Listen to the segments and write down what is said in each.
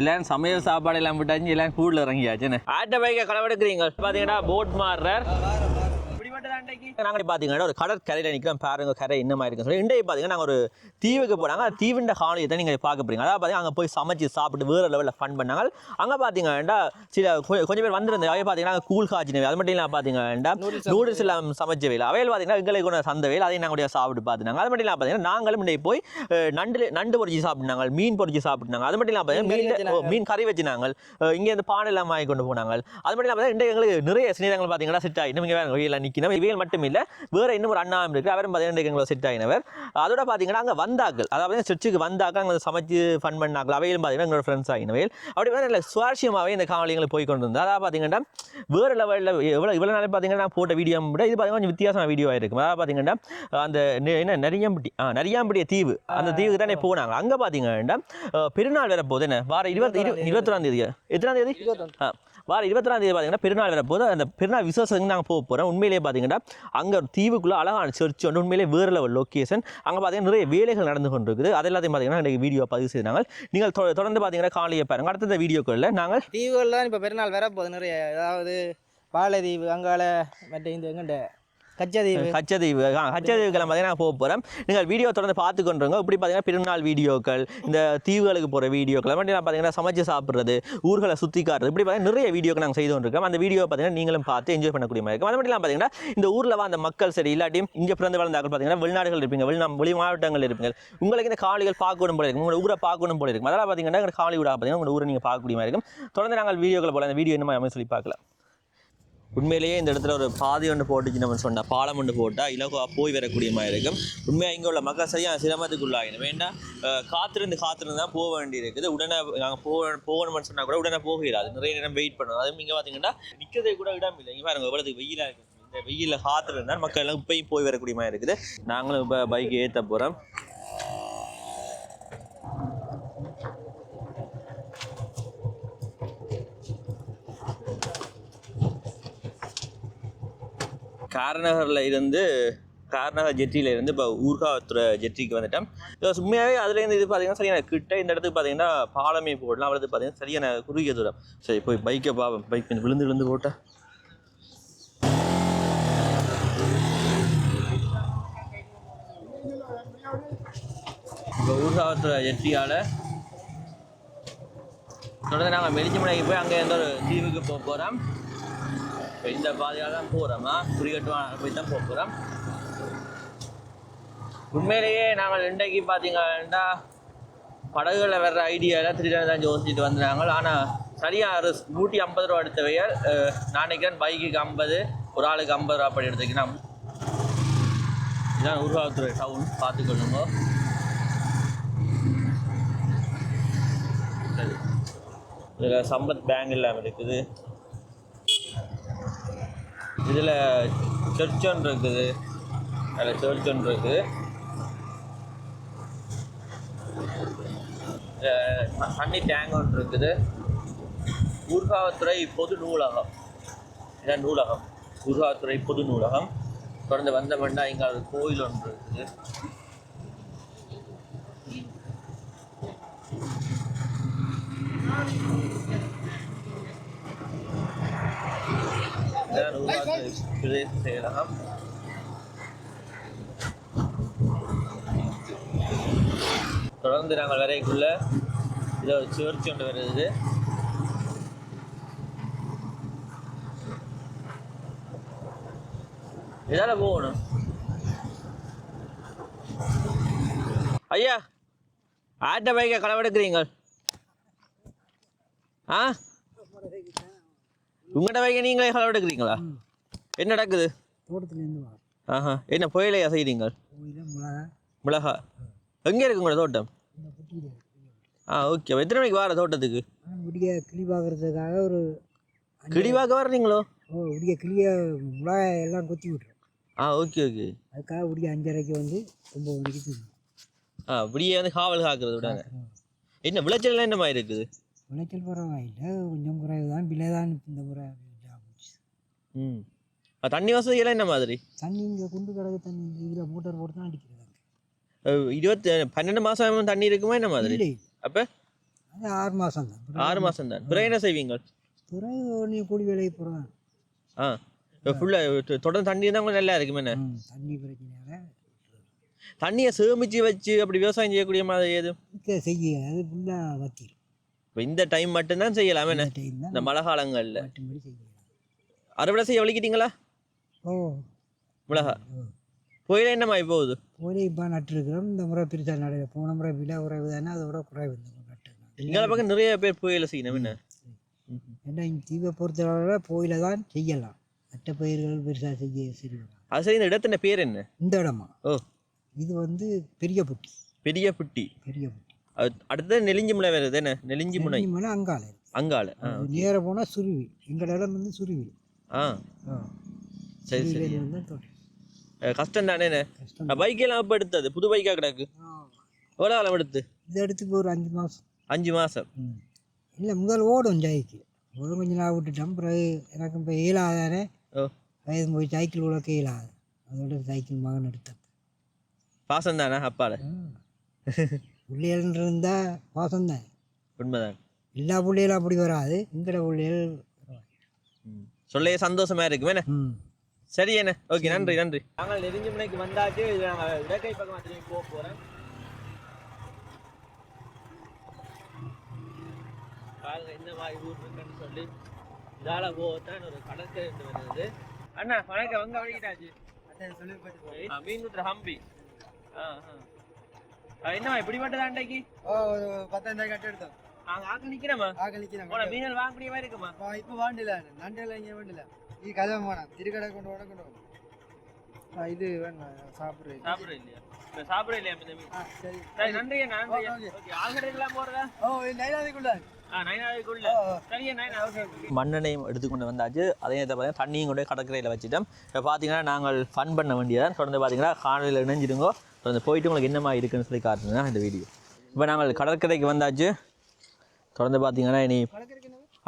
எல்லாரும் சமையல் சாப்பாடு எல்லாம் விட்டாச்சு எல்லாம் கூடுல இறங்கியாச்சுன்னு ஆட்ட பைக்கை களவெடுக்கிறீங்க பாத்தீங்கன்னா போட் மாறுறார். நாங்கள் பார்த்தீங்கன்னா ஒரு கடற்கரையில் நிற்கிறோம் பாருங்க கரை என்ன மாதிரி இருக்குன்னு சொல்லி. இன்றைக்கு பார்த்தீங்கன்னா நாங்கள் ஒரு தீவுக்கு போனாங்க. தீவிண்ட காணொலியை நீங்கள் பார்க்க போறீங்க. அதாவது பார்த்தீங்கன்னா அங்கே போய் சமைச்சு சாப்பிட்டு வேறு லெவலில் ஃபன் பண்ணாங்க. அங்கே பார்த்தீங்கன்னா சில கொஞ்சம் பேர் வந்திருந்தது அவை பார்த்தீங்கன்னா கூழ் காய்ச்சினவை அது மட்டும் இல்லாமல் பார்த்தீங்கன்னா நூடுல்ஸ் எல்லாம் சமைச்ச வேலை. அவையில் பார்த்தீங்கன்னா எங்களுக்கு கொண்ட சந்த வேலை. அதையும் நாங்கள் சாப்பிட்டு பார்த்துனாங்க அது மட்டும் இல்லாமல் பார்த்தீங்கன்னா நாங்களும் இன்றைக்கு போய் நண்டு நண்டு பொரிச்சு சாப்பிட்டாங்க மீன் பொரிச்சு சாப்பிட்டாங்க அது மட்டும் இல்லாமல் பார்த்தீங்கன்னா மீன் மீன் கறி வச்சுனாங்க. இங்கே இந்த பானை எல்லாம் வாங்கி கொண்டு போனாங்க. அது மட்டும் இல்லாமல் இன்றைக்கு எங்களுக்கு நிறைய சினிதங்கள் பார்த்தீங்கன்னா செட் ஆகிடும் இங்கே வேறு வெயிலில் நிற்கணும் இவையில் மட்டும் இல்லை வேறு இன்னும் ஒரு அண்ணா இருக்குது அவரும் பார்த்தீங்கன்னா இன்றைக்கு எங்களுக்கு செட் ஆகினவர் அதோட பார்த்தீங்கன்னா அங்கே வந்தாக்கள் அதாவது சர்ச்சுக்கு வந்தாக்க அங்கே சமைச்சு ஃபன் பண்ணாக்கள் அவையிலும் பார்த்தீங்கன்னா எங்களோட ஃப்ரெண்ட்ஸ் ஆகினவையில் அப்படி நல்ல சுவாரஸ்யமாகவே இந்த காவலிங்களுக்கு போய் கொண்டு இருந்தது அதாவது பார்த்தீங்கன்னா வேறு லெவலில் எவ்வளோ இவ்வளோ நாள் பார்த்தீங்கன்னா நான் போட்ட வீடியோ விட இது பார்த்தீங்கன்னா கொஞ்சம் வித்தியாசமான வீடியோவாக இருக்கும். அதாவது பார்த்தீங்கன்னா அந்த என்ன நரியாம்பட்டி ஆ நரியாம்பட்டிய தீவு அந்த தீவுக்கு தானே போனாங்க. அங்கே பார்த்தீங்கன்னா பெருநாள் வர போது என்ன? வார இருபத்தி இரு இருபத்தொராம் தேதி. எத்தனாம் தேதி? ஆ. வார இருபத்தொராம் தேதி பார்த்தீங்கன்னா பெருநாள் வரப்போது போது அந்த பெருநாள் விசேஷத்துக்கு நாங்கள் போக போகிறோம் உண்மையிலேயே பார்த்தீங்கன்னா அங்கே ஒரு தீவுக்குள்ளே அழகான சர்ச் வந்து உண்மையிலேயே வேறு லெவல் லொக்கேஷன் அங்கே பார்த்தீங்கன்னா நிறைய வேலைகள் நடந்து கொண்டிருக்குது. அது எல்லாத்தையும் பார்த்தீங்கன்னா இன்றைக்கு வீடியோ பதிவு செய்தாங்க. நீங்கள் தொ- தொடர்ந்து பார்த்தீங்கன்னா காலையை பாருங்க. அடுத்த வீடியோக்களில் நாங்கள் தீவுகள் தான் இப்போ பெருநாள் வரப்போகுது. நிறைய அதாவது பாலதீவு அங்கால மற்ற இந்த எங்கண்ட கச்சதீவு. கச்சதீவு. ஆ கச்சதீவுக்கெல்லாம் பார்த்தீங்கன்னா போக போகிறோம் நீங்கள் வீடியோ தொடர்ந்து பார்த்து கொண்டுருங்க. இப்படி பார்த்தீங்கன்னா பிறநாள் வீடியோக்கள் இந்த தீவுகளுக்கு போகிற வீடியோக்கள் மட்டும் பார்த்தீங்கன்னா சமைச்சு சாப்பிட்றது ஊர்களை சுற்றி காட்டுறது இப்படி பார்த்தீங்கன்னா நிறைய வீடியோக்கு நாங்கள் செய்து கொண்டிருக்கோம். அந்த வீடியோ பார்த்தீங்கன்னா நீங்களும் பார்த்து என்ஜாய் பண்ணக்கூடிய மாதிரி இருக்கும். அது மட்டும் இல்லாமல் பார்த்தீங்கன்னா இந்த ஊரில் வந்த மக்கள் சரி இல்லாட்டியும் இங்கே பிறந்து வளர்ந்தாக்கள் பார்த்தீங்கன்னா வெளிநாடுகள் இருப்பீங்க. வெளிநா வெளி மாவட்டங்கள் இருப்பீங்க. உங்களுக்கு இந்த காவலிகள் பார்க்கணும் போல இருக்கும். உங்களோட ஊரை பார்க்கணும் போல இருக்கும். அதெல்லாம் பார்த்தீங்கன்னா காலி காவலி ஊராக பார்த்தீங்கன்னா உங்களோட ஊரை நீங்கள் பார்க்கக்கூடிய மாதிரி இருக்கும். தொடர்ந்து நாங்கள் வீடியோக்களை போல அந்த வீடியோ என்ன மாதிரி சொல்லி பார்க்கலாம். உண்மையிலேயே இந்த இடத்துல ஒரு பாதி ஒன்று போட்டுச்சு நம்ம சொன்னால் பாலம் ஒன்று போட்டால் இலகுவாக போய் வரக்கூடிய மாதிரி இருக்கும். உண்மையாக இங்கே உள்ள மக்கள் சரியாக சிரமத்துக்குள்ளாகிடும் வேண்டாம் காத்திருந்து காத்திருந்து தான் போக வேண்டியிருக்குது. உடனே நாங்கள் போக போகணும்னு சொன்னால் கூட உடனே போகிறாது நிறைய நேரம் வெயிட் பண்ணணும். அதுவும் இங்கே பார்த்தீங்கன்னா நிற்கிறதே கூட இடம் இல்லை. இங்கே பாருங்க எவ்வளவு வெயிலாக இருக்குது இந்த வெயிலில் காத்திருந்தால் மக்கள் எல்லாம் இப்பயும் போய் வரக்கூடிய மாதிரி இருக்குது. நாங்களும் இப்போ பைக் ஏற்ற போகிறோம் காரநகரில் இருந்து காரநகர் ஜெட்டியில் இருந்து இப்போ ஊர்காவத்துறை ஜெட்டிக்கு வந்துட்டேன். இப்போ உண்மையாகவே அதுலேருந்து இது பார்த்தீங்கன்னா சரியான கிட்ட இந்த இடத்துக்கு பார்த்தீங்கன்னா பாலமே போடலாம் அவ்வளவு பார்த்தீங்கன்னா சரியான குறுகிய தூரம். சரி போய் பைக்கை பாப்போம். பைக் விழுந்து விழுந்து போட்டேன் இப்போ ஊர்காவத்துறை ஜெட்டியால் தொடர்ந்து நாங்கள் மெலிச்சிமலைக்கு போய் அங்கே எந்த ஒரு தீவுக்கு போக போகிறோம் இப்போ இந்த பாதையாக தான் போகிறோமா குறிகட்டுவான போய் தான் போக போகிறோம் உண்மையிலேயே நாங்கள் இன்றைக்கு பார்த்தீங்கன்னா படகுகளில் வர்ற ஐடியாவில் திருடன் தான் யோசிச்சுட்டு வந்தாங்க ஆனால் சரியாக ஒரு நூற்றி ஐம்பது ரூபா எடுத்தவையால் அஹ், நான் நினைக்கிறேன் பைக்குக்கு ஐம்பது ஒரு ஆளுக்கு ஐம்பது ரூபா அப்படி எடுத்துக்கணும் இதான் உருவாத்துறை டவுன் பார்த்துக்கொள்ளுங்க இதில் சம்பத் பேங்க் இல்லாமல் இருக்குது. இதில் சர்ச் ஒன்று இருக்குது. அதில் சர்ச் ஒன்று இருக்குது. தண்ணி டேங்க் ஒன்று இருக்குது. ஊர்காவத்துறை பொது நூலகம். இதான் நூலகம். ஊர்காவத்துறை பொது நூலகம். தொடர்ந்து வந்தோம்னா இங்கே ஒரு கோயில் ஒன்று இருக்குது. இதான் பிரதேச செயலகம் தொடர்ந்து நாங்கள் வரைக்குள்ள இதை ஒரு சேர்ச் ஒன்று வருது. இதால போகணும். ஐயா ஆட்ட பைக்கை களவெடுக்கிறீங்க ஆ? உங்கள்கிட்ட பைக்கை நீங்களே களவெடுக்கிறீங்களா என்ன நடக்குது? தோட்டத்துலேருந்து ஆஹா என்ன புயலையா செய்கிறீங்க மிளகா. மிளகா. எங்கே இருக்கு உங்களோட தோட்டம்? ஆ ஓகே. எத்தனை மணிக்கு வர தோட்டத்துக்கு? விடிய கிளி பார்க்குறதுக்காக ஒரு கிடிவாக்க வர்றீங்களோ? ஓ விடிய கிளிய மிளகா எல்லாம் கொத்தி விட்டுரும். ஆ ஓகே ஓகே. அதுக்காக விடிய அஞ்சரைக்கு வந்து ஒம்பது மணிக்கு ஆ இப்படியே வந்து காவல் காக்கிறது விடாங்க என்ன விளைச்சல் என்ன மாதிரி இருக்குது? விளைச்சல் பரவாயில்லை கொஞ்சம் குறைவு தான். விலை தான் இந்த முறை. ம். தண்ணி வசதி எல்லாம் என்ன மாதிரி? தண்ணி இங்கே குண்டு கிடக்கு தண்ணி இதில் மோட்டார் போட்டு தான் அடிக்கிறது இருபத்தி பன்னெண்டு மாதம் தண்ணி இருக்குமா? என்ன மாதிரி? இல்லை அப்போ? அது ஆறு மாதம் தான். ஆறு மாசம் தான். பிறகு என்ன செய்வீங்க? பிறகு நீ கூலி வேலைக்கு போகிறேன் ஆ. ஃபுல்லாக தொடர்ந்து தண்ணி தான் கொஞ்சம் நல்லா இருக்குமே என்ன? தண்ணி பிரச்சனையால. தண்ணியை சேமிச்சு வச்சு அப்படி விவசாயம் செய்யக்கூடிய மாதிரி இதை செய்ய அது ஃபுல்லாக வத்திரும் இப்போ இந்த டைம் மட்டும்தான் செய்யலாமே. என்ன? இந்த மழை காலங்களில். செய்யலாம். அறுவடை செய்ய வலிக்கிட்டீங்களா? ஓ. மிளகா. புயல என்ன மாதிரி போகுது? ஒரே இப்போ நட்டுருக்கிறோம். இந்த முறை பெருசாக நடைய போன முறை விலை குறைவு தானே அதோட குறைவு எங்களை பக்கம் நிறைய பேர் புயல செய்யணும். என்ன? ஏன்னா தீவை பொறுத்தளவில் போயில தான் செய்யலாம். மற்ற பயிர்கள் பெருசாக செய்ய சரி வராது. அது சரி இந்த இடத்துல பேர் என்ன? இந்த இடமா? ஓ. இது வந்து பெரிய புட்டி பெரிய புட்டி பெரிய புட்டி அடுத்தது நெலிஞ்சி முனை வருது என்ன நெலிஞ்சி முனை மலை அங்கால அங்கால நேர போனால் சுருவி. எங்கள் இடம் வந்து சுருவி. ஆ. சரி சரி. தான் கஷ்டம் தானே என்ன? கஷ்டம் பைக் எல்லாம் இப்போ எடுத்தது? புது பைக்காக கிடக்கு? எவ்வளோ காலம் எடுத்து? இது எடுத்து ஒரு அஞ்சு மாதம் அஞ்சு மாசம். இல்லை முதல் ஓடும் ஜாய்க்கு ஓடும் கொஞ்சம் நாள் விட்டுட்டோம். பிறகு எனக்கு இப்போ இயலாதானே வயது போய் சைக்கிள் உழக்க இயலாது அதோட சைக்கிள் மகன் எடுத்தேன் பாசம் தானே அப்பால? பிள்ளைகள் இருந்தால் பாசம் தான் உண்மைதான். எல்லா பிள்ளைகளும் அப்படி வராது. எங்கட பிள்ளைகள் ம். சொல்லவே சந்தோஷமா இருக்கு என்ன? ம். சரி என்ன? ஓகே நன்றி நன்றி. நாங்கள் நெருஞ்சி முனைக்கு வந்தாச்சு. இது நாங்கள் இடக்கை பக்கம் திரும்பி போக போகிறேன் பாருங்க இந்த மாதிரி ஊர் இருக்குன்னு சொல்லி இதால போகத்தான் ஒரு கடற்கரை வருது. அண்ணா வணக்கம். அங்க வழிகிட்டாச்சு? ஆ, மீன் விட்டுற ஹம்பி. ஆ ஆ. ஆ, என்னம்மா இப்படி மட்டும் அண்டைக்கு ஓ ஒரு பத்தாயிரம் கட்டு எடுத்தோம். நாங்கள் ஆக்க நிற்கிறோமா ஆகலிக்கிறேன் போன மீனல் வாங்கக்கூடிய மாதிரி இருக்குமா இப்போ வாண்டில நண்டில் இங்கே வாண்டில. இது கதை வேணாம் திருக்கடை கொண்டு வர கொண்டு வரும் இது வேணும் சாப்பிட்றது. சாப்பிட இல்லையா? இப்ப சாப்பிட இல்லையா இந்த மீன்? சரி. சரி நன்றி அண்ணா நன்றி ஓகே. ஆல்கடைக்கெல்லாம் போகிறதா ஓ நைனாதிக்குள்ள மண்ணெண்ணையும் எடுத்துக்கொண்டு வந்தாச்சு. அதே நேரத்தில் பார்த்தீங்கன்னா தண்ணியும் கொண்டு போய் கடற்கரையில் வச்சுட்டோம். இப்போ பார்த்தீங்கன்னா நாங்கள் ஃபன் பண்ண வேண்டியதான் தொடர்ந்து பார்த்தீங்கன்னா காலையில் இணைஞ்சிடுங்கோ தொடர்ந்து போயிட்டு உங்களுக்கு என்ன மாதிரி இருக்குன்னு சொல்லி காட்டுறதுனா இந்த வீடியோ இப்போ நாங்கள் கடற்கரைக்கு வந்தாச்சு. தொடர்ந்து பார்த்தீங்கன்னா இனி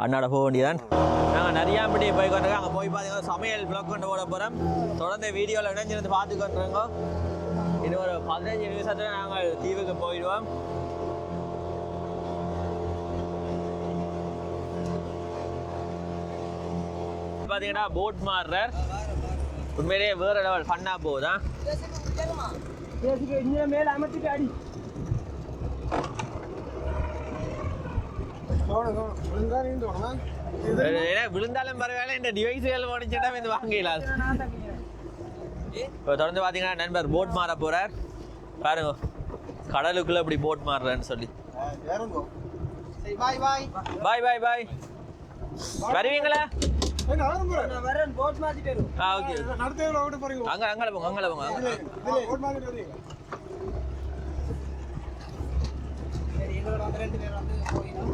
அண்ணாட போக வேண்டியதான் நாங்கள் நிறையாம்பட்டி போய் கொண்டிருக்கோம். அங்கே போய் பார்த்தீங்கன்னா சமையல் ப்ளாக் கொண்டு போட போகிறோம் தொடர்ந்து வீடியோவில் இணைஞ்சிருந்து பார்த்து கொண்டிருங்க. இன்னும் ஒரு பதினஞ்சு நிமிஷத்தில் நாங்கள் தீவுக்கு போயிடுவோம். பார்த்தீங்கன்னா போட் மாறுறார். உண்மையிலேயே வேற லெவல் ஃபன்னாக போகுதா மேல அமர்த்திட்டு அடி. ஏன்னா விழுந்தாலும் பரவாயில்ல இந்த டிவைஸுகள் முடிச்சுட்டா இந்த வாங்கலாம். இப்போ தொடர்ந்து பார்த்தீங்கன்னா நண்பர் போட் மாற போறார். பாருங்க கடலுக்குள்ள இப்படி போட் மாறுறேன்னு சொல்லி. சரி பாய் பாய் பாய் பாய் பாய் வருவீங்களா? நான் வரேன் போட் மாத்திட்டு வரும் ஆ ஓகே அங்க அங்கே போங்க அங்கே போங்க அங்க. சரி எங்களோட வந்து ரெண்டு பேர் வந்து போயிடும்.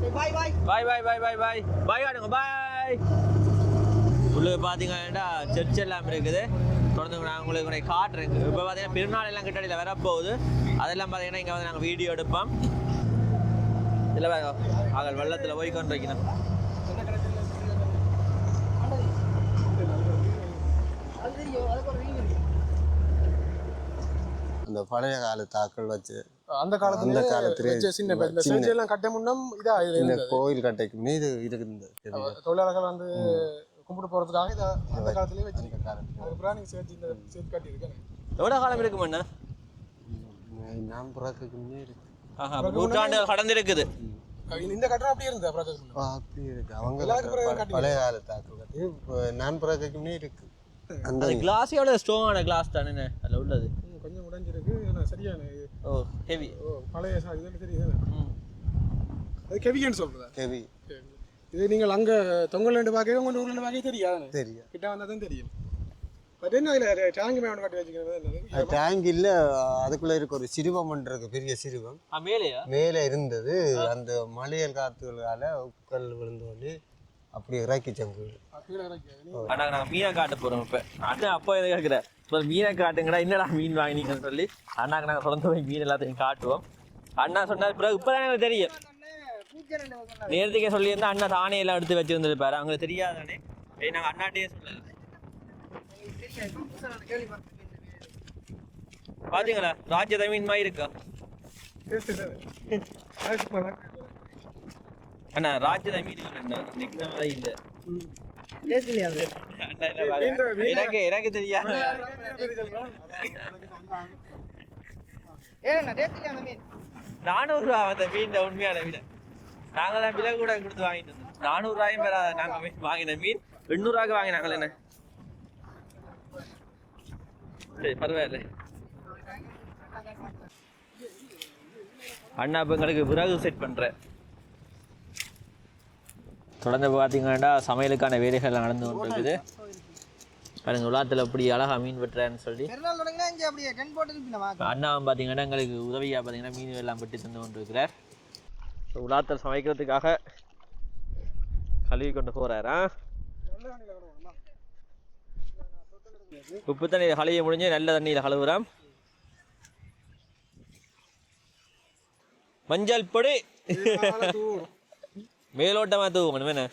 சரி பாய் பாய் பாய் பாய் பாய் பாய் பாய் பாய் ஆடுங்க பாய் உள்ள பார்த்தீங்கன்னா சர்ச் எல்லாம் இருக்குது. தொடர்ந்து நான் உங்களுக்கு உங்களை காட்டுறேன். இப்போ பார்த்தீங்கன்னா பெருநாள் எல்லாம் கிட்டடியில் வரப்போகுது. அதெல்லாம் பார்த்தீங்கன்னா இங்கே வந்து நாங்கள் வீடியோ எடுப்போம். இல்லை ஆகல் வெள்ளத்தில் போய் கொண்டிருக்கணும் அது தெரியும் அதுக்கு ஒரு ரீல் இருக்கு அந்த பழைய கால தாக்கள் வச்சு அந்த காலத்துல அந்த காலத்திலே சின்ன சின்ன- செஞ்சு எல்லாம் கட்ட முன்னம் இதா இந்த. கோயில் கட்டைக்கு மீது இருக்குது தொழிலாளர்கள் வந்து கும்பிட்டு போறதுக்காக இதை அந்த காலத்திலேயே வச்சு அந்த காலத்துல. அதுக்கப்புறம் நீங்க சேர்த்து இந்த சேர்த்து கட்டி இருக்கேன் எவ்வளோ காலம் இருக்கும் அண்ணா ம், நான் பிறக்கக்கு முன்னே இருக்கு. ஆஹா நூற்றாண்டு கடந்திருக்குது. இந்த கட்டணம் அப்படியே இருந்தது அப்புறம் அதுக்கு முன்ன. ஆ, அப்படி இருக்கு. அவங்க பழைய கால தாக்கள் கட்டி இப்போ நான் பிறக்கக்கு முன்னே இருக்கு. அந்த கிளாஸ் எவ்வளோ ஸ்ட்ராங்கான கிளாஸ் தானே அதில் உள்ளது. கொஞ்சம் உடைஞ்சிருக்கு. ஆனா சரியான இது. ஓ ஹெவி ஓ, பழைய சா- இதுன்னு தெரியுது. அது கெவிகன்னு சொல்றதா? கெவி இது நீங்கள் அங்க தொங்கல் ரெண்டு பார்க்க உங்க ஊர்ல பார்க்க தெரியாது. தெரியும் கிட்ட வந்தா தான் தெரியும். பட் என்ன இதுல டேங்க் கட்டி வச்சுக்கிறது டேங்க் இல்ல. அதுக்குள்ள இருக்க ஒரு சிறுவம் இருக்கு பெரிய சிறுவம். ஆ மேலேயா? மேலே இருந்தது. அந்த மலையல் காத்துகளால உட்கல் விழுந்தோடனே அப்படி இறக்கி சங்கு கீழே இறக்கி நீ? அண்ணா நாங்கள் மீனை காட்ட போகிறோம் இப்போ. அண்ணா அப்போ எது கேட்குறேன் இப்போ மீனை காட்டுங்கடா என்னடா மீன் வாங்கினீங்கன்னு சொல்லி. அண்ணாக்கு நாங்கள் தொடர்ந்து போய் மீன் எல்லாத்தையும் காட்டுவோம். அண்ணா சொன்னார் பிறகு இப்போ தான் எனக்கு தெரியும். நேரத்துக்கே சொல்லியிருந்தா அண்ணா தானே எல்லாம் எடுத்து வச்சிருந்துருப்பாரு. அவங்களுக்கு தெரியாதானே? ஏய் நாங்கள் அண்ணாட்டே சொல்லல. பாத்தீங்களா? ராஜ்ய மீன் மாதிரி இருக்கா? அண்ணா தான் வரை இல்லை. எனக்கு எனக்கு டேஸ்ட் இல்லையா அந்த மீன்? உண்மையான மீன் நாங்க தான் விலை. கூட கொடுத்து வாங்கிட்டு வந்தோம். நானூறு ரூபாயும் பெறா நாங்க மீன் வாங்கின மீன். எண்ணூறுவாக்கு வாங்கினாங்களே என்ன? சரி பரவாயில்ல. அண்ணா இப்போ எங்களுக்கு விறகு செட் பண்றேன். தொடர்ந்து பார்த்தீங்கன்னா சமையலுக்கான வேலைகள் நடந்து கொண்டு இருக்குது பாருங்க உலாத்தில் எப்படி அழகா மீன் வெட்டுறேன்னு சொல்லி. அண்ணாவும் பார்த்தீங்கன்னா எங்களுக்கு உதவியாக பார்த்தீங்கன்னா மீன் எல்லாம் வெட்டி தந்து கொண்டிருக்கிறார். ஸோ உலாத்தல் சமைக்கிறதுக்காக கழுவி கொண்டு போகிறாரா உப்பு தண்ணியில் கழுவி முடிஞ்சு நல்ல தண்ணியில் கழுவுறான் மஞ்சள் பொடி. மேலோட்டமாக தூவணும் என்ன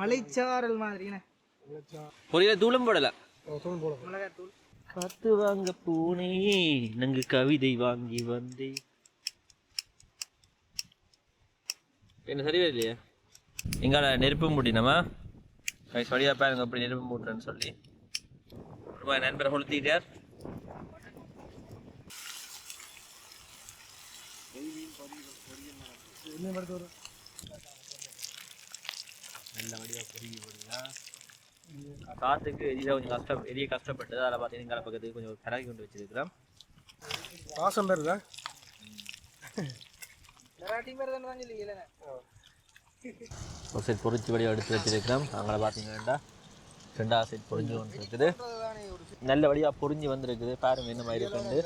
மலைச்சாரல் மாதிரிண்ணே பொரியல தூளும் போடல. காத்து வாங்க பூனே. நங்கு கவிதை வாங்கி வந்தே. என்ன சரியா இல்லையா? எங்கால நெருப்பு மூட்டினமா? சரியா பாருங்க அப்படி நெருப்பு மூட்டுறேன்னு சொல்லி. ரொம்ப நண்பரை கொளுத்திட்டார். நல்ல வடிவா பொறுக்கி போடுங்க காத்துக்கு எரிய கொஞ்சம் கஷ்டம் எரிய கஷ்டப்பட்டது. அதில் பார்த்தீங்கன்னா பக்கத்துக்கு கொஞ்சம் கராக்கி கொண்டு வச்சிருக்கிறோம் வாசம் மாதிரி தானே ஒரு செட் பொறிச்சு வடிவம் எடுத்து வச்சிருக்கிறோம் அங்கே பார்த்தீங்கன்னா ரெண்டாவது செட் பொறிஞ்சு கொண்டு இருக்குது நல்ல வழியாக பொறிஞ்சு வந்திருக்குது. பாருங்க என்ன மாதிரி இருக்குண்டு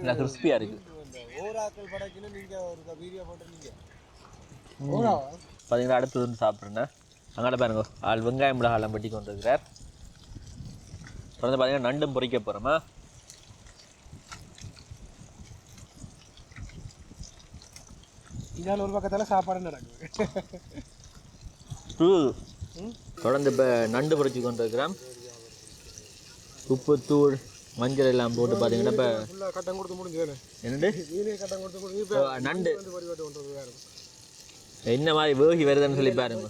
நல்லா கிறிஸ்பியாக இருக்குது ஓராக்கள் படைக்கணும். நீங்க ஒரு வீடியோ போட்டுருந்தீங்க. பார்த்தீங்கன்னா அடுத்தது வந்து சாப்பிட்றேன் அங்கால பாருங்க ஆள் வெங்காயம் மிளகாலாம் வெட்டி கொண்டு இருக்கிறார் தொடர்ந்து பார்த்தீங்கன்னா நண்டும் பொரிக்க போகிறோமா இதால் ஒரு பக்கத்தில் சாப்பாடு நடக்குது. தொடர்ந்து இப்போ நண்டு பொரிச்சு கொண்டு இருக்கிறோம் உப்பு தூள் மஞ்சள் எல்லாம் போட்டு பார்த்தீங்கன்னா இப்போ கட்டம் கொடுத்து முடிஞ்சு என்னண்டு நண்டு வந்து பரிவாட்டு பண்ணுறது வேறு என்ன மாதிரி வேகி வருதுன்னு சொல்லி பாருங்க.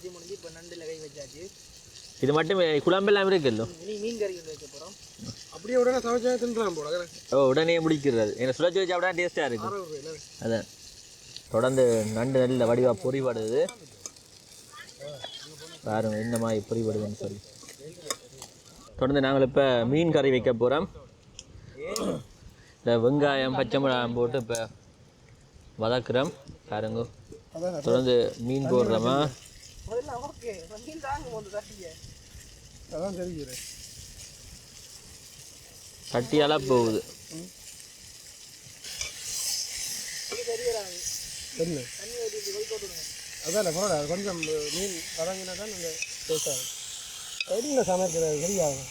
இது மட்டும் குழம்பெல்லாம் இருக்குல்ல அப்படியே உடனே சமைச்சா தின்றான் போல ஓ உடனே முடிக்கிறது. எனக்கு சுழச்சி வச்சா அப்படியே டேஸ்ட்டாக இருக்கும். அதான். தொடர்ந்து நண்டு நல்ல வடிவாக பொறிபடுது. பாருங்க என்ன மாதிரி பொறிபடுதுன்னு சொல்லி. தொடர்ந்து நாங்கள் இப்போ மீன் கறி வைக்க போகிறோம் இந்த வெங்காயம் பச்சை மிளகாய் போட்டு இப்போ வதக்குறோம். பாருங்க. தொடர்ந்து மீன் போடுறோமா? கட்டியாலாம் போகுது. அதான் கொஞ்சம் மீன் வதங்கினா தான் அந்த டேஸ்டாகும் சமைக்கிறது சரியாகும்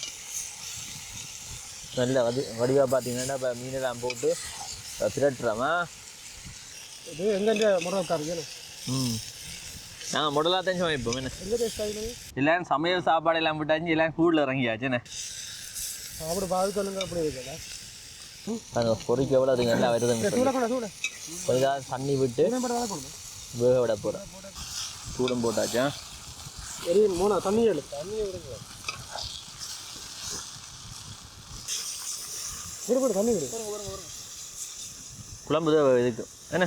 நல்ல வடி வடிவாக பார்த்தீங்கன்னா இப்போ மீனெல்லாம் போட்டு பிரட்டுறோமா இது எங்கெந்த முறைக்காரங்க ம். நாங்கள் முதலாக தான் சமைப்போம் என்ன? எல்லாம் சமையல் சாப்பாடு எல்லாம் விட்டாச்சு எல்லாம் கூடில் இறங்கியாச்சுண்ணே அப்படி பாது சொல்லுங்க அப்படி இருக்குதா அந்த பொறிக்க எவ்வளோ சூட கூட சூட கொஞ்சம் தண்ணி விட்டு என்ன வேக விட போகிறேன் சூடும் போட்டாச்சா? சரி மூணா தண்ணி எடு விடுங்க விடு தண்ணி விடு குழம்பு தான் இதுக்கு. என்ன?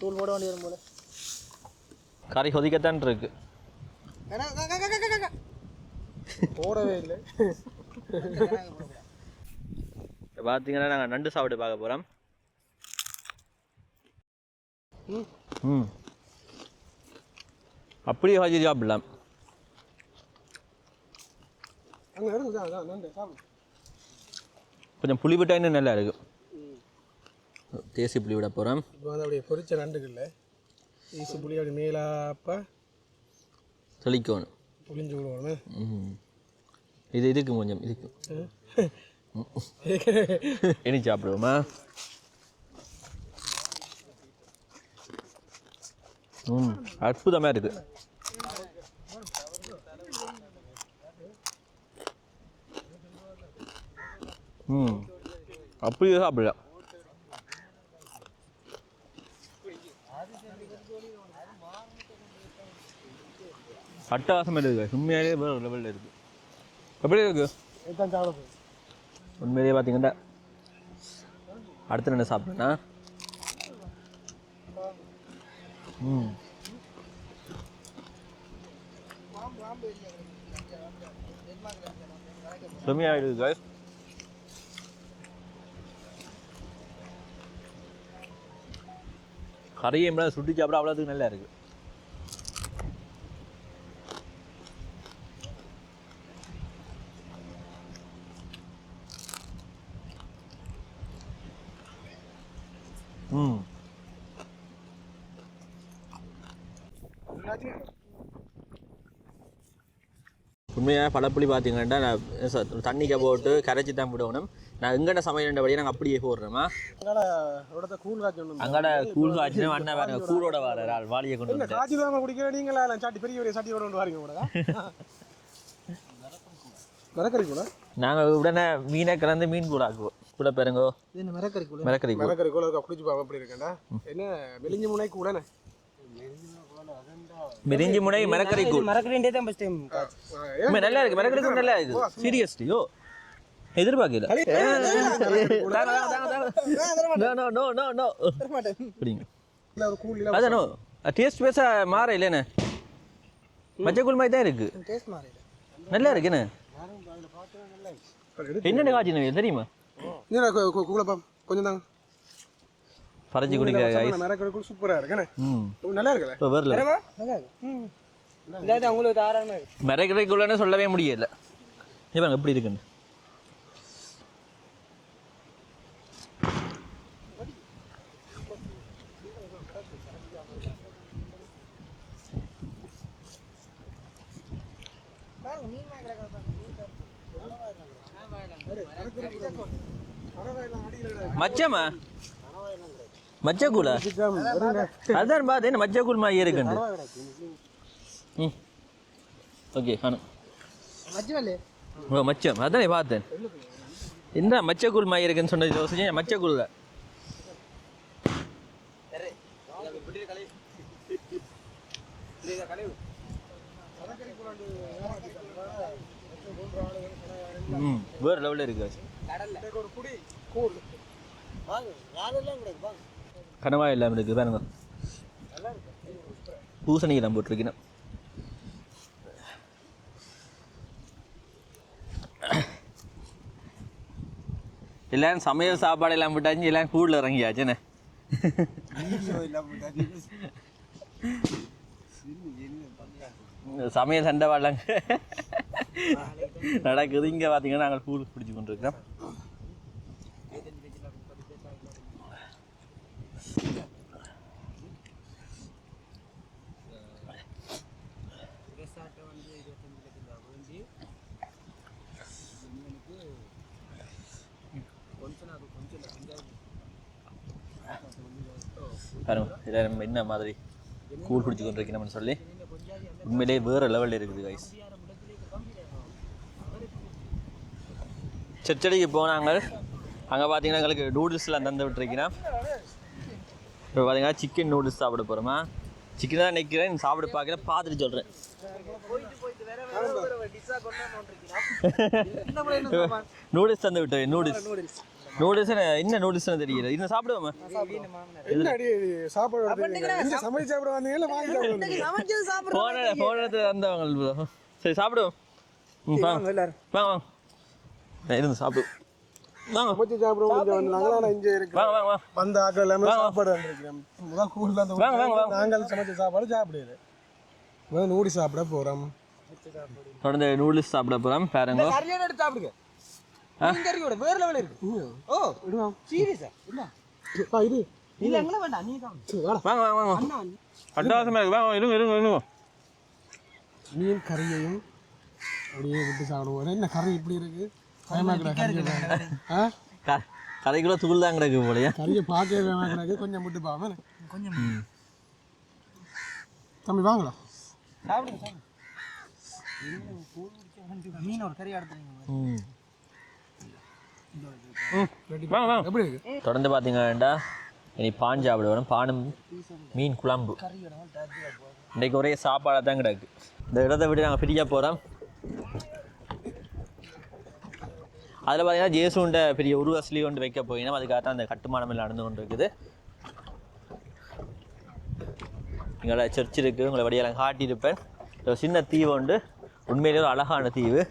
தூள் போட வேண்டிய வரும் போல. கறி கொதிக்கத்தான் இருக்கு. போடவே இல்லை. இப்போ பார்த்தீங்கன்னா நாங்கள் நண்டு சாப்பிட்டு பார்க்க போகிறோம் ம். அப்படியே வச்சு சாப்பிடலாம். அங்கே இருக்கு அதான் நண்டு சாப்பிடு. கொஞ்சம் புளி விட்டா இன்னும் நல்லா இருக்கு. தேசி புளி விட போகிறோம் இப்போ வந்து அப்படியே பொரிச்ச நண்டுக்குள்ள ஈசு புளி அப்படி மேலாப்ப தெளிக்கணும். புளிஞ்சு விடுவானே ம் இது இதுக்கு கொஞ்சம் இதுக்கு. இனி சாப்பிடுவோமா? ம் அற்புதமாக இருக்கு. ம். அப்படியே சாப்பிடல அட்டகாசம் இருக்கு. உண்மையாலே லெவலில் இருக்கு. எப்படி இருக்கு? உண்மையிலேயே பார்த்தீங்கன்னா அடுத்து என்ன சாப்பிட்டேன்னா ம். செம்மையாக இருக்குது guys. மேலே சுட்டி சாப்பிட அவ்வளோத்துக்கு நல்லா இருக்குது ம் உண்மையாக பழப்புளி பார்த்தீங்கன்னா நான் தண்ணிக்க போட்டு கரைச்சி தான் விடணும். நான் எங்கட சமையல்ன்றபடியே நாங்கள் அப்படியே போடுறோமா? அங்கட கூழ் காய்ச்சினா அண்ணா வேற கூழோட வர ஆள் வாளியை கொண்டு வந்து. காய்ச்சி தான் குடிக்கிற நீங்களா? சாட்டி பெரிய பெரிய சாட்டி கொண்டு வரீங்க கூட மரக்கறி கூட? நாங்கள் உடனே மீனை கலந்து மீன் கூட ஆக்குவோம். கூட பெருங்கோ. மரக்கறி கூட? மிளக்கறி கூட. மரக்கறி கூட குடிச்சு பாப்பா அப்படி இருக்கேன்டா. என்ன மெலிஞ்சு முனை கூடனே மிரிஞ்சி முனை மிளக்கறி கூழ். மரக்கறின்றே தான் ஃபஸ்ட் டைம் நல்லா இருக்கு மிளக்கறி கூழ் நல்லா இருக்கு. Seriously yo. எதிர்பார்க்கல. No no no no no அப்படிங்க இல்லை ஒரு கூழ் இல்லை அதானோ டேஸ்ட் பேச மாற இல்லைண்ணே மஞ்சள் மாதிரி தான் இருக்கு. நல்லா இருக்குண்ணே என்னென்ன காய்ச்சி தெரியுமா? கொஞ்சம் தாங்க. பறஞ்சு குடிக்கிற guys. மரக்கறி கூழ் சூப்பராக இருக்குண்ணே நல்லா இருக்குல்ல? இப்போ வரல. இல்லாத உங்களுக்கு தாராளமாக இருக்கு. மிளகரைக்குள்ளன்னு சொல்லவே முடியல. இவங்க எப்படி இருக்குன்னு. மச்சமா மச்சக்கூலா? அதான் பார்த்து என்ன மச்சக்கூல் மாதிரி இருக்குன்னு ம். ஓகே காணும் ஓ மச்சம். அதானே பார்த்தேன். என்ன மச்சக்கூல் மாதிரி இருக்குன்னு சொன்னது யோசிச்சேன் மச்சக்கூல்ல? ம் வேறு லெவலில் இருக்கு. கனவா இல்லாமல் இருக்குது பாருங்க. பூசணிக்கு தான் போட்டிருக்கேன் எல்லாரும் சமையல் சாப்பாடு எல்லாம் விட்டாச்சு எல்லாம் கூடில் இறங்கியாச்சுண்ணே சமையல் சண்டை வாழங்க நடக்குது. இங்கே பார்த்தீங்கன்னா நாங்கள் கூழ் பிடிச்சி கொண்டிருக்கிறோம். பாருங்க நம்ம என்ன மாதிரி கூழ் குடிச்சு கொண்டிருக்கணும்னு சொல்லி உண்மையிலேயே வேறு லெவலில் இருக்குது கைஸ் செச்சடிக்கு போனாங்க. அங்கே பார்த்தீங்கன்னா எங்களுக்கு நூடுல்ஸ்லாம் தந்து விட்டுருக்கிறேன். இப்போ பார்த்தீங்கன்னா சிக்கன் நூடுல்ஸ் சாப்பிட போகிறோமா சிக்கன் தான் நிற்கிறேன் சாப்பிட பார்க்குறேன் பார்த்துட்டு சொல்கிறேன் நூடுல்ஸ் தந்து விட்டு நூடுல்ஸ் நூடுல்ஸ் என்ன நூடுல்ஸ்னு தெரியல இன்னும் சாப்பிடுவோமா? சாப்பாடு சமைச்சு சாப்பிட வந்தீங்க இல்லை வாங்கி போன போன இடத்துல வந்தவங்க bro. சரி சாப்பிடுவோம். வாங்க வாங்க இருந்து சாப்பிடு. வாங்க சமைச்சு சாப்பிட முடிஞ்ச வந்தாங்க ஆனால் இங்கே இருக்கு வாங்க வாங்க வாங்க வந்த ஆக்கள் எல்லாமே சாப்பாடு. நாங்கள் சமைச்ச சாப்பாடு சாப்பிடுது நூடி சாப்பிட போகிறோம் தொடர்ந்து நூடுல்ஸ் சாப்பிட போகிறோம் பாருங்க கறியோட எடுத்து சாப்பிடுங்க மீன் கறியோட வேற லெவல் இருக்கு. ஓ விடுவோம் சீரியஸா? இல்ல ஆ, இரு. இல்ல எங்களை வேண்டாம் நீ தான். வாங்க வாங்க வாங்க. அட்டகாசமாக இருக்கு. வாங்க இருங்க இருங்க இருங்க. மீன் கறியையும் அப்படியே விட்டு சாப்பிடுவோம். என்ன கறி இப்படி இருக்கு? பயமாக்கடா கறி ஆ? க கதைக்குள்ள தூள் தான் கிடக்கு போலையா. கறியை பார்க்கவே பயமாக்கடாக்கு கொஞ்சம் விட்டு பாவ கொஞ்சம். தம்பி வாங்கலாம் சாப்பிடுங்க சாப்பிடுங்க. மீன் ஒரு கறி எடுத்துறீங்க ம் வாங்க வாங்க எப்படி இருக்கு தொடர்ந்து பார்த்தீங்கன்னா இனி பான் சாப்பிடுவோம் பானும் மீன் குழம்பு. இன்றைக்கு ஒரே சாப்பாடாக தான் கிடக்கு. இந்த இடத்த விட்டு நாங்கள் பிரிக்க போகிறோம். அதில் பார்த்தீங்கன்னா ஜேசுண்ட பெரிய உருவஸ்லி கொண்டு வைக்க போயினோம் அதுக்காக தான் அந்த கட்டுமானம் எல்லாம் நடந்து கொண்டு இருக்குது எங்களோட சர்ச் இருக்குது உங்களை வழியெல்லாம் காட்டியிருப்பேன். ஒரு சின்ன தீவு உண்டு. உண்மையிலேயே ஒரு அழகான தீவு.